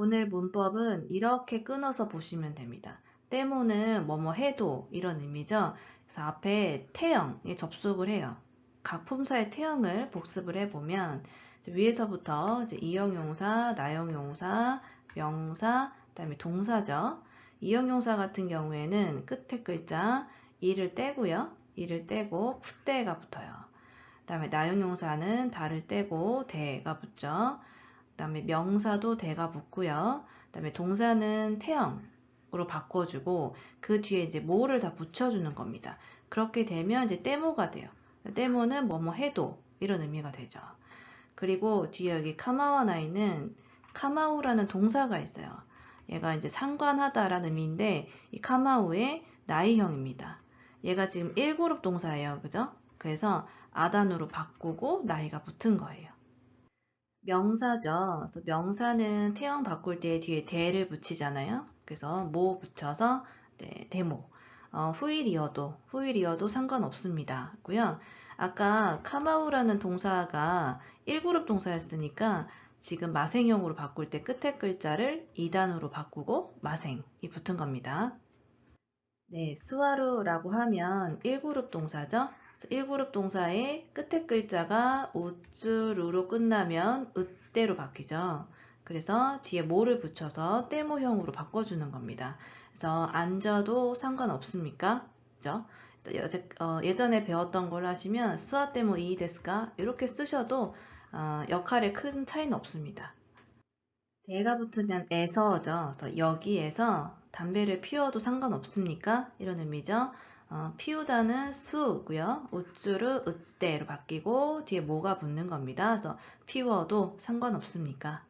오늘 문법은 이렇게 끊어서 보시면 됩니다. 때모는 뭐뭐 해도 이런 의미죠. 그래서 앞에 태형에 접속을 해요. 각 품사의 태형을 복습을 해보면 위에서부터 이형용사, 나형용사, 명사, 그 다음에 동사죠. 이형용사 같은 경우에는 끝에 글자 이를 떼고요. 이를 떼고 푸대가 붙어요. 그 다음에 나형용사는 다를 떼고 대가 붙죠. 그다음에 명사도 대가 붙고요. 그 다음에 동사는 태형으로 바꿔주고 그 뒤에 이제 뭐를 다 붙여주는 겁니다. 그렇게 되면 이제 때모가 돼요. 때모는 뭐뭐 해도 이런 의미가 되죠. 그리고 뒤에 여기 카마와 나이는 카마우라는 동사가 있어요. 얘가 이제 상관하다라는 의미인데 이 카마우의 나이형입니다. 얘가 지금 1그룹 동사예요. 그죠? 그래서 아단으로 바꾸고 나이가 붙은 거예요. 명사죠. 그래서 명사는 태형 바꿀 때 뒤에 대를 붙이잖아요. 그래서 모 붙여서 네, 대모. 어, 후일이어도 후일이어도 상관없습니다. 고요. 아까 카마우라는 동사가 1그룹 동사였으니까 지금 마생형으로 바꿀 때 끝에 글자를 2단으로 바꾸고 마생이 붙은 겁니다. 네, 스와루라고 하면 1그룹 동사죠. 1그룹 동사의 끝에 글자가 우쯔루로 끝나면 으대로 바뀌죠. 그래서 뒤에 뭐를 붙여서 때모형으로 바꿔주는 겁니다. 그래서 앉아도 상관없습니까? 그죠? 어, 예전에 배웠던 걸 하시면 스와 때모 이 데스가 이렇게 쓰셔도 어, 역할에 큰 차이는 없습니다. 대가 붙으면 에서죠. 그래서 여기에서 담배를 피워도 상관없습니까? 이런 의미죠. 어, 피우다는 수고요. 우쭈르 으때로 바뀌고 뒤에 뭐가 붙는 겁니다. 그래서 피워도 상관없습니까?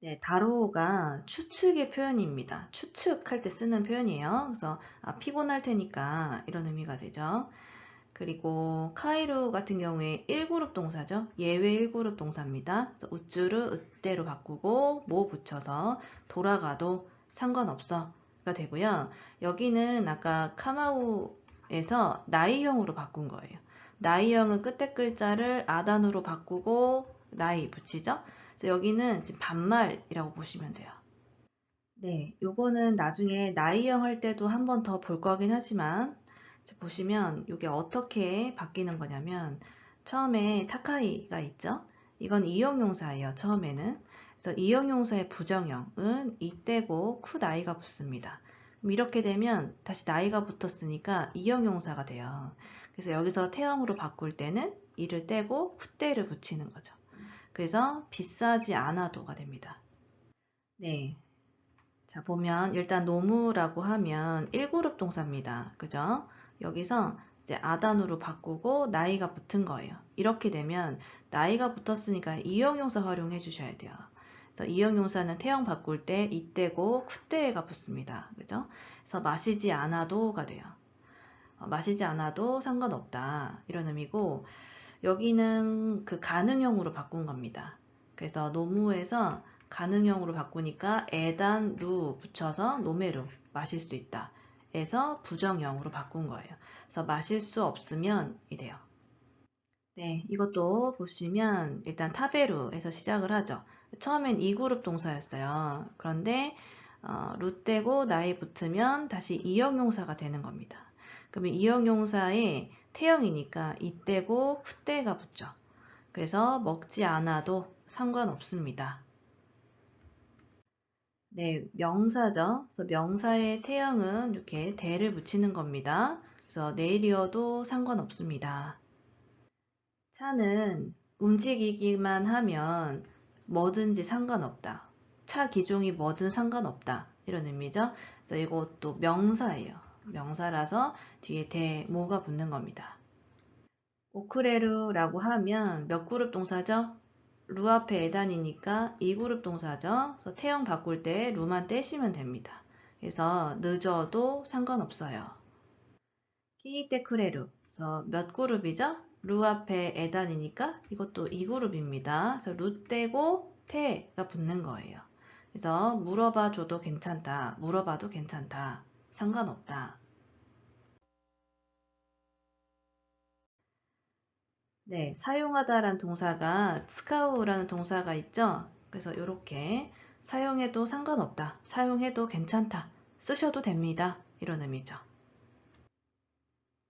네, 다로가 추측의 표현입니다. 추측할 때 쓰는 표현이에요. 그래서 아, 피곤할 테니까 이런 의미가 되죠. 그리고 카이루 같은 경우에 1그룹 동사죠. 예외 1그룹 동사입니다. 그래서 우쭈르 으때로 바꾸고 뭐 붙여서 돌아가도 상관없어. 가 되고요. 여기는 아까 카마우에서 나이형으로 바꾼 거예요. 나이형은 끝에 글자를 아단으로 바꾸고 나이 붙이죠. 그래서 여기는 지금 반말이라고 보시면 돼요. 네, 요거는 나중에 나이형 할 때도 한 번 더 볼 거긴 하지만 보시면 이게 어떻게 바뀌는 거냐면 처음에 타카이가 있죠. 이건 이형용사예요. 처음에는. 그래서 이형용사의 부정형은 이때고 쿠 나이가 붙습니다. 이렇게 되면 다시 나이가 붙었으니까 이형용사가 돼요. 그래서 여기서 태형으로 바꿀 때는 이를 떼고 쿠때를 붙이는 거죠. 그래서 비싸지 않아도가 됩니다. 네. 자, 보면 일단 노무라고 하면 1그룹 동사입니다. 그죠? 여기서 이제 아단으로 바꾸고 나이가 붙은 거예요. 이렇게 되면 나이가 붙었으니까 이형용사 활용해 주셔야 돼요. 그래서 이형용사는 태형 바꿀 때 이때고 쿠때가 붙습니다. 그죠? 그래서 마시지 않아도가 돼요. 어, 마시지 않아도 상관없다. 이런 의미고 여기는 그 가능형으로 바꾼 겁니다. 그래서 노무에서 가능형으로 바꾸니까 에단 루 붙여서 노메루 마실 수 있다. 에서 부정형으로 바꾼 거예요. 그래서 마실 수 없으면 이래요. 네, 이것도 보시면 일단 타베루에서 시작을 하죠. 처음엔 2그룹 동사였어요. 그런데 어, 루떼고 나이 붙으면 다시 이형용사가 되는 겁니다. 그러면 이형용사의 태형이니까 이때고 후때가 붙죠. 그래서 먹지 않아도 상관없습니다. 네, 명사죠. 그래서 명사의 태형은 이렇게 대를 붙이는 겁니다. 그래서 내일이어도 상관없습니다. 차는 움직이기만 하면 뭐든지 상관없다. 차 기종이 뭐든 상관없다. 이런 의미죠. 그래서 이것도 명사예요. 명사라서 뒤에 대모가 붙는 겁니다. 오크레루라고 하면 몇 그룹 동사죠? 루 앞에 에단이니까 2그룹 동사죠. 그래서 태형 바꿀 때 루만 떼시면 됩니다. 그래서 늦어도 상관없어요. 키이테 크레루 그래서 몇 그룹이죠? 루 앞에 에단이니까 이것도 2그룹입니다. 그래서 루 떼고 태가 붙는 거예요. 그래서 물어봐 줘도 괜찮다. 물어봐도 괜찮다. 상관없다. 네, 사용하다란 동사가 스카우라는 동사가 있죠. 그래서 이렇게 사용해도 상관없다. 사용해도 괜찮다. 쓰셔도 됩니다. 이런 의미죠.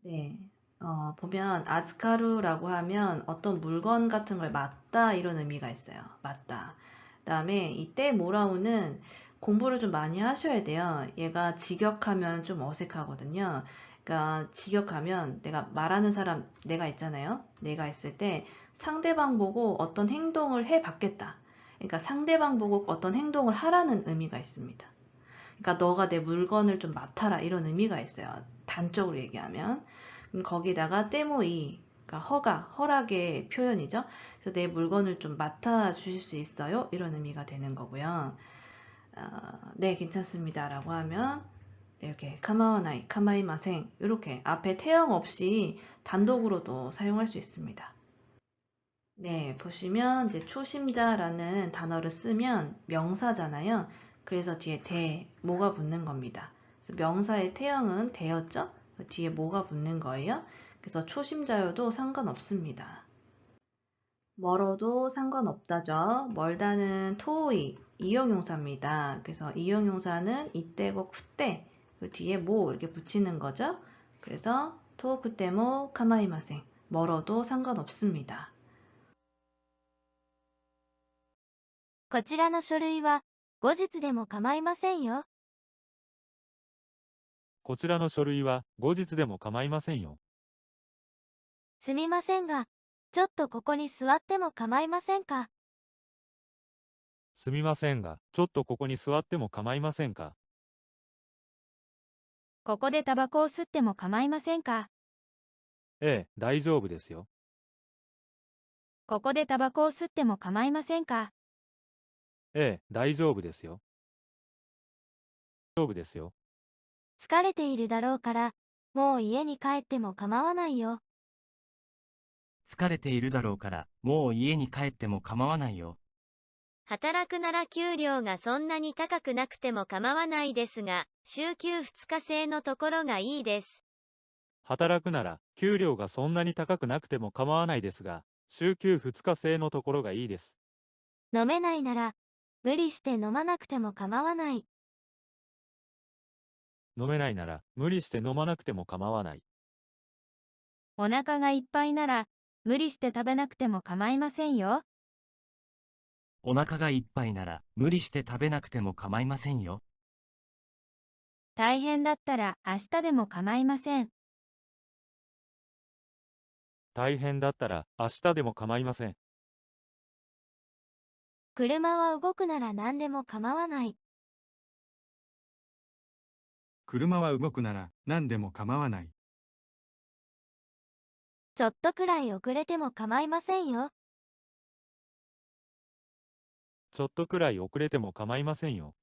네. 어, 보면 아즈카루라고 하면 어떤 물건 같은 걸 맞다 이런 의미가 있어요. 맞다. 그 다음에 이때 모라우는 공부를 좀 많이 하셔야 돼요. 얘가 직역하면 좀 어색하거든요. 그러니까 직역하면 내가 말하는 사람 내가 있잖아요. 내가 있을 때 상대방 보고 어떤 행동을 해 봤겠다. 그러니까 상대방 보고 어떤 행동을 하라는 의미가 있습니다. 그러니까 너가 내 물건을 좀 맡아라 이런 의미가 있어요. 단적으로 얘기하면. 거기다가 때모이, 그러니까 허가, 허락의 표현이죠. 그래서 내 물건을 좀 맡아 주실 수 있어요? 이런 의미가 되는 거고요. 어, 네, 괜찮습니다. 라고 하면 네, 이렇게 카마와나이, 카마이마생 이렇게 앞에 태형 없이 단독으로도 사용할 수 있습니다. 네, 보시면 이제 초심자라는 단어를 쓰면 명사잖아요. 그래서 뒤에 대, 뭐가 붙는 겁니다. 명사의 태형은 대였죠? 뒤에 뭐가 붙는 거예요? 그래서 초심자여도 상관없습니다. 멀어도 상관없다죠. 멀다는 토이, 이용용사입니다. 그래서 이용용사는 이때고 쿠때, 그 뒤에 뭐 이렇게 붙이는 거죠. 그래서 토 쿠때모 카마이마생, 멀어도 상관없습니다. こちらの書類は後日でも構いませんよ。 こちらの書類は後日でも構いませんよ。すみませんが、ちょっとここに座っても構いませんか？すみませんが、ちょっとここに座っても構いませんか？ここでタバコを吸っても構いませんか？ええ、大丈夫ですよ。ここでタバコを吸っても構いませんか？ええ、大丈夫ですよ。大丈夫ですよ。疲れているだろうから、もう家に帰っても構わないよ。疲れているだろうから、もう家に帰っても構わないよ。働くなら給料がそんなに高くなくても構わないですが、週休2日制のところがいいです。働くなら、給料がそんなに高くなくても構わないですが、週休2日制のところがいいです。飲めないなら、無理して飲まなくても構わない。飲めないなら、無理して飲まなくても構わない。お腹がいっぱいなら、無理して食べなくても構いませんよ。お腹がいっぱいなら、無理して食べなくても構いませんよ。大変だったら明日でも構いません。大変だったら、明日でも構いません。車は動くなら何でも構わない。車は動くなら何でも構わない。ちょっとくらい遅れても構いませんよ。ちょっとくらい遅れても構いませんよ。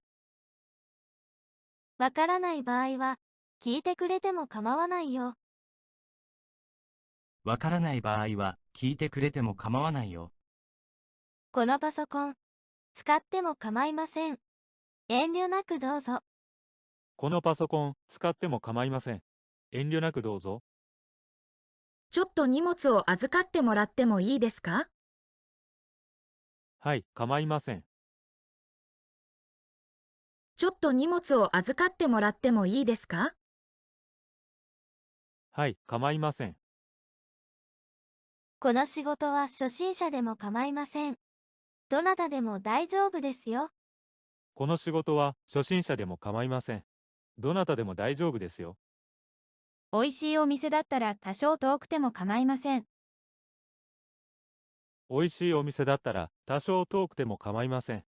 わからない場合は、聞いてくれても構わないよ。わからない場合は、聞いてくれても構わないよ。このパソコン、使っても構いません。遠慮なくどうぞ。このパソコン、使っても構いません。遠慮なくどうぞ。ちょっと荷物を預かってもらってもいいですか？はい、構いません。ちょっと荷物を預かってもらってもいいですか？はい、構いません。この仕事は初心者でも構いません。どなたでも大丈夫ですよ。この仕事は初心者でも構いません。どなたでも大丈夫ですよ。美味しいお店だったら多少遠くても構いません。美味しいお店だったら多少遠くても構いません。